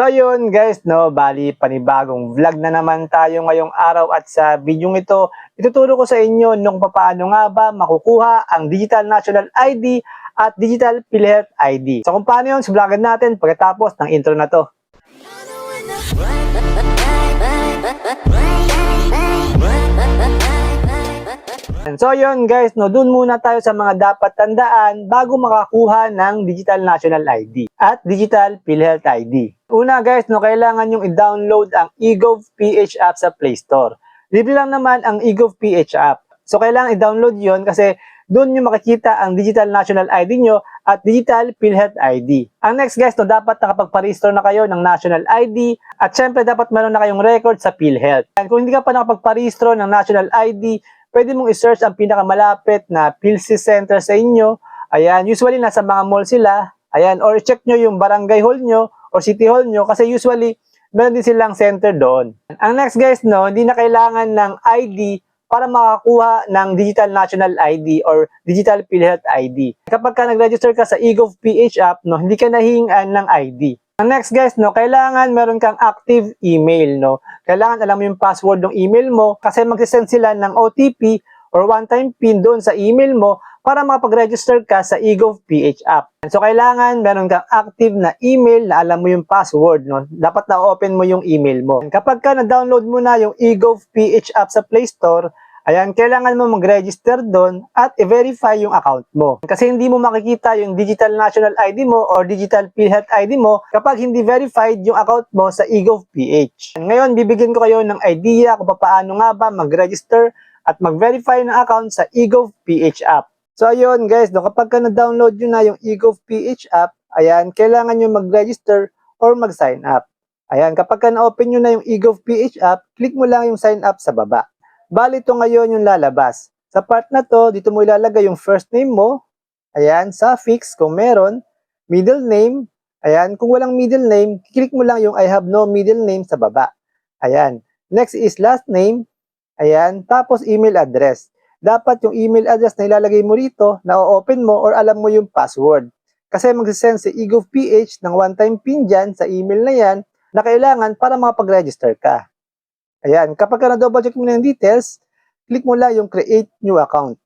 So yun guys, no, bali panibagong vlog na naman tayo ngayong araw at sa video ito, ituturo ko sa inyo nung papaano nga ba makukuha ang Digital National ID at Digital PhilHealth ID. So kung paano yun, sublagan natin pagkatapos ng intro na to. So yun guys, no, dun muna tayo sa mga dapat tandaan bago makakuha ng Digital National ID at Digital PhilHealth ID. Una guys, no, kailangan yung i-download ang eGov PH app sa Play Store. Libre lang naman ang eGov PH app. So kailangan i-download yon kasi doon nyo makikita ang Digital National ID nyo at Digital PhilHealth ID. Ang next guys, no, dapat nakapagpa-register na kayo ng National ID at syempre dapat meron na kayong record sa PhilHealth. And kung hindi ka pa nakapagpa-register ng National ID, pwede mong i-search ang pinakamalapit na PhilSys center sa inyo. Ayan, usually nasa mga mall sila. Ayan, or check nyo yung barangay hall nyo or city hall nyo kasi usually meron din silang center doon. Ang next guys, no, hindi na kailangan ng ID para makakuha ng Digital National ID or Digital PhilHealth ID. Kapag ka nag-register ka sa eGov PH app, no, hindi ka nahingan ng ID. Next guys, no, kailangan meron kang active email, no. Kailangan alam mo yung password ng email mo kasi mag-send sila ng OTP or one-time PIN doon sa email mo para makapag-register ka sa eGov PH app. So kailangan meron kang active na email na alam mo yung password, no. Dapat na-open mo yung email mo. Kapag ka na-download mo na yung eGov PH app sa Play Store, Ayan, kailangan mo mag-register doon at i-verify yung account mo. Kasi hindi mo makikita yung Digital National ID mo or Digital PhilHealth ID mo kapag hindi verified yung account mo sa eGov PH. Ngayon, bibigyan ko kayo ng idea kung paano nga ba mag-register at mag-verify ng account sa eGov PH app. So ayun guys, no, kapag ka na-download nyo na yung eGov PH app, ayan, kailangan nyo mag-register or mag-sign up. Ayan, kapag ka na-open nyo na yung eGov PH app, click mo lang yung sign up sa baba. Bali, ito ngayon yung lalabas. Sa part na to, dito mo ilalagay yung first name mo. Ayan, suffix kung meron. Middle name. Ayan, kung walang middle name, click mo lang yung I have no middle name sa baba. Ayan. Next is last name. Ayan, tapos email address. Dapat yung email address na ilalagay mo rito, na-open mo or alam mo yung password. Kasi magsisend si eGov PH ng one-time PIN dyan sa email na yan na kailangan para makapag-register ka. Ayan, kapag ka na-double check mo na yung details, click mo lang yung create new account.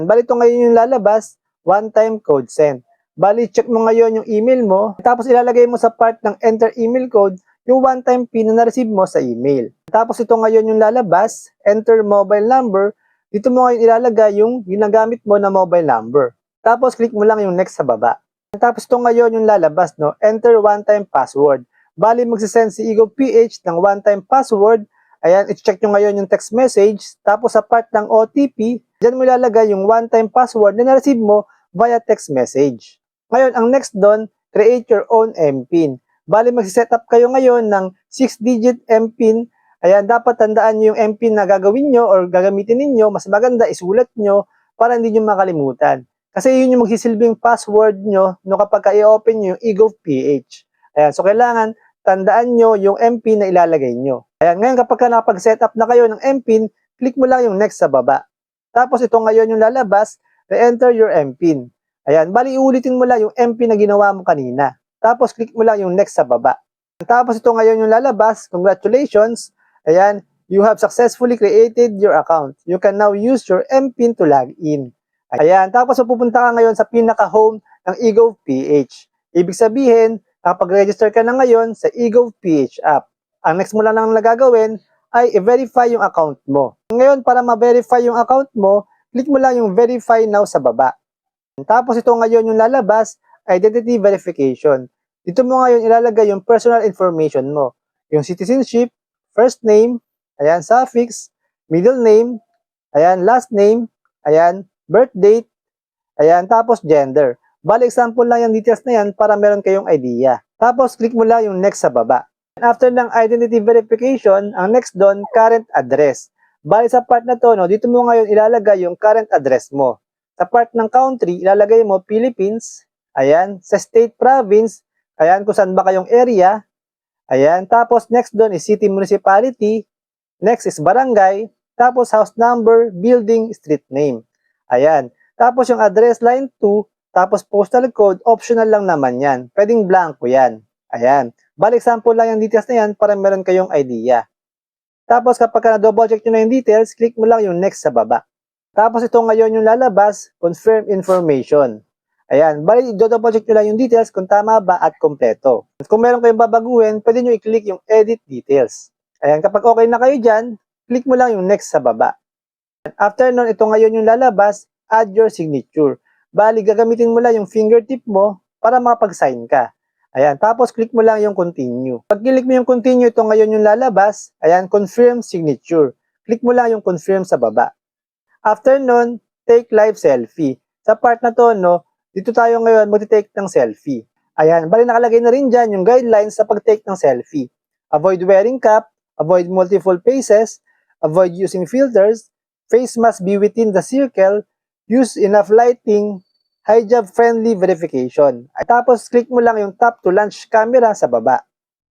Bali ito ngayon yung lalabas, one-time code send. Bali, check mo ngayon yung email mo, tapos ilalagay mo sa part ng enter email code yung one-time PIN na na-receive mo sa email. Tapos ito ngayon yung lalabas, enter mobile number, dito mo ngayon ilalagay yung ginagamit mo na mobile number. Tapos click mo lang yung next sa baba. Tapos ito ngayon yung lalabas, no? enter one-time password. Bali, magsisend si Eagle PH ng one-time password Ayan, i-check nyo ngayon yung text message. Tapos sa part ng OTP, dyan mo ilalagay yung one-time password na na-receive mo via text message. Ngayon, ang next doon, create your own MPIN. Bali, mag-set up kayo ngayon ng 6-digit MPIN. Ayan, dapat tandaan nyo yung MPIN na gagawin nyo or gagamitin ninyo. Mas maganda, isulat nyo para hindi nyo makalimutan. Kasi yun yung magsisilbing password nyo no kapag i-open nyo yung eGov PH. Ayan, so kailangan tandaan nyo yung MPIN na ilalagay nyo. Ayan, ngayon kapag ka nakapag-set up na kayo ng MPIN, click mo lang yung next sa baba. Tapos ito ngayon yung lalabas, re-enter your MPIN. Ayan, bali ulitin mo lang yung MPIN na ginawa mo kanina. Tapos click mo lang yung next sa baba. Tapos ito ngayon yung lalabas, congratulations. Ayan, you have successfully created your account. You can now use your MPIN to log in. Ayan, tapos pupunta ka ngayon sa pinaka-home ng eGov PH. Ibig sabihin, nakapag-register ka na ngayon sa eGov PH app. Ang next mo lang lang nagagawin ay i-verify yung account mo. Ngayon, para ma-verify yung account mo, click mo lang yung verify now sa baba. Tapos ito ngayon yung lalabas, identity verification. Dito mo ngayon ilalagay yung personal information mo. Yung citizenship, first name, ayan, suffix, middle name, ayan, last name, ayan, birth date, ayan, tapos gender. Bali, example lang yung details na yan para meron kayong idea. Tapos, click mo lang yung next sa baba. After ng identity verification, ang next doon, current address. Bali sa part na to, no, dito mo ngayon ilalagay yung current address mo. Sa part ng country, ilalagay mo Philippines. Ayan. Sa state province, ayan kung saan ba kayong area. Ayan. Tapos next doon is city municipality. Next is barangay. Tapos house number, building, street name. Ayan. Tapos yung address line 2, tapos postal code, optional lang naman yan. Pwedeng blanco yan. Ayan. Balik sample lang yung details na yan para meron kayong idea. Tapos kapag ka na-double check nyo na yung details, click mo lang yung next sa baba. Tapos ito ngayon yung lalabas, confirm information. Ayan, bali double check nyo lang yung details kung tama ba at kompleto. Kung meron kayong babaguhin, pwede nyo i-click yung edit details. Ayan, kapag okay na kayo dyan, click mo lang yung next sa baba. After nun, ito ngayon yung lalabas, add your signature. Bali, gagamitin mo lang yung fingertip mo para makapag-sign ka. Ayan, tapos click mo lang yung continue. Pag click mo yung continue, ito ngayon yung lalabas. Ayan, confirm signature. Click mo lang yung confirm sa baba. After nun, take live selfie. Sa part na to, no, dito tayo ngayon magti-take ng selfie. Ayan, bali nakalagay na rin dyan yung guidelines sa pag-take ng selfie. Avoid wearing cap, avoid multiple faces, avoid using filters, face must be within the circle, use enough lighting, hijab-friendly verification. At tapos, click mo lang yung tap to launch camera sa baba.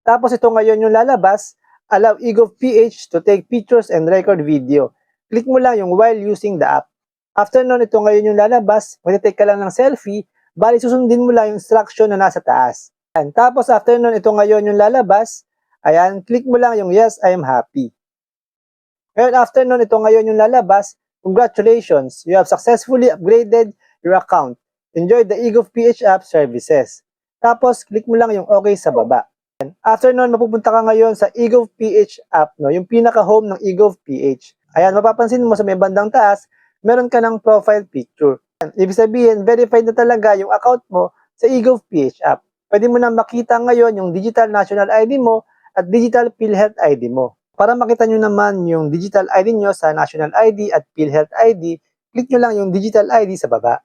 Tapos, ito ngayon yung lalabas, allow Ego PH to take pictures and record video. Click mo lang yung while using the app. After nun, ito ngayon yung lalabas, magte-take ka lang ng selfie, bali susundin mo lang yung instruction na nasa taas. And tapos, after nun, ito ngayon yung lalabas, ayan, click mo lang yung yes, I am happy. Ngayon, after nun, ito ngayon yung lalabas, congratulations, you have successfully upgraded your account. Enjoy the EGOV PH app services. Tapos, click mo lang yung okay sa baba. And after nun, mapupunta ka ngayon sa EGOV PH app, no? yung pinaka-home ng EGOV PH. Ayan, mapapansin mo sa may bandang taas, meron ka ng profile picture. Ayan, Ibig sabihin, verified na talaga yung account mo sa EGOV PH app. Pwede mo na makita ngayon yung digital national ID mo at digital PhilHealth ID mo. Para makita nyo naman yung digital ID nyo sa national ID at PhilHealth ID, click nyo lang yung digital ID sa baba.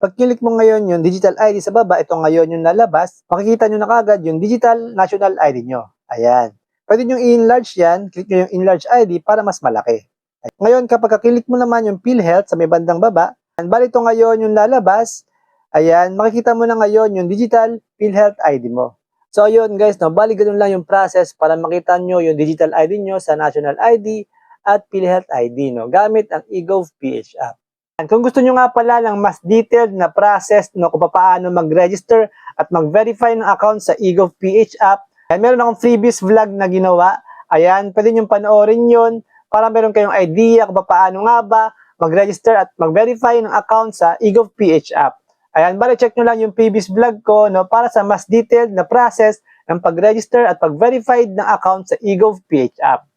Pag click mo ngayon yung digital ID sa baba, ito ngayon yung lalabas, makikita nyo na kagad yung digital national ID nyo. Ayan. Pwede nyo i-enlarge yan, click nyo yung enlarge ID para mas malaki. Ngayon, kapag kaklik mo naman yung PhilHealth sa may bandang baba, bali ito ngayon yung lalabas, ayan, makikita mo na ngayon yung digital PhilHealth ID mo. So, ayun guys, no, bali ganun lang yung process para makita nyo yung digital ID nyo sa national ID at PhilHealth ID, no, gamit ang eGov PH app. Kung gusto nyo nga pala ng mas detailed na process no, kung paano mag-register at mag-verify ng account sa eGov PH app, ayan, meron akong freebies vlog na ginawa. Ayan, pwede nyo panoorin yun para meron kayong idea kung paano nga ba mag-register at mag-verify ng account sa eGov PH app. Ayan, bali check nyo lang yung previous vlog ko no, para sa mas detailed na process ng pag-register at pag-verify ng account sa eGov PH app.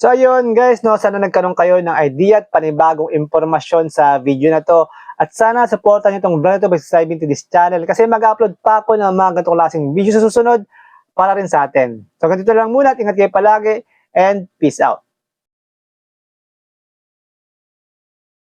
So ayun guys, no, sana nagkaroon kayo ng idea at panibagong impormasyon sa video na to. At sana supportan nyo itong vlog na to by subscribing to this channel kasi mag-upload pa ako ng mga ganitong klaseng video sa susunod para rin sa atin. So ganito lang muna at ingat kayo palagi and peace out.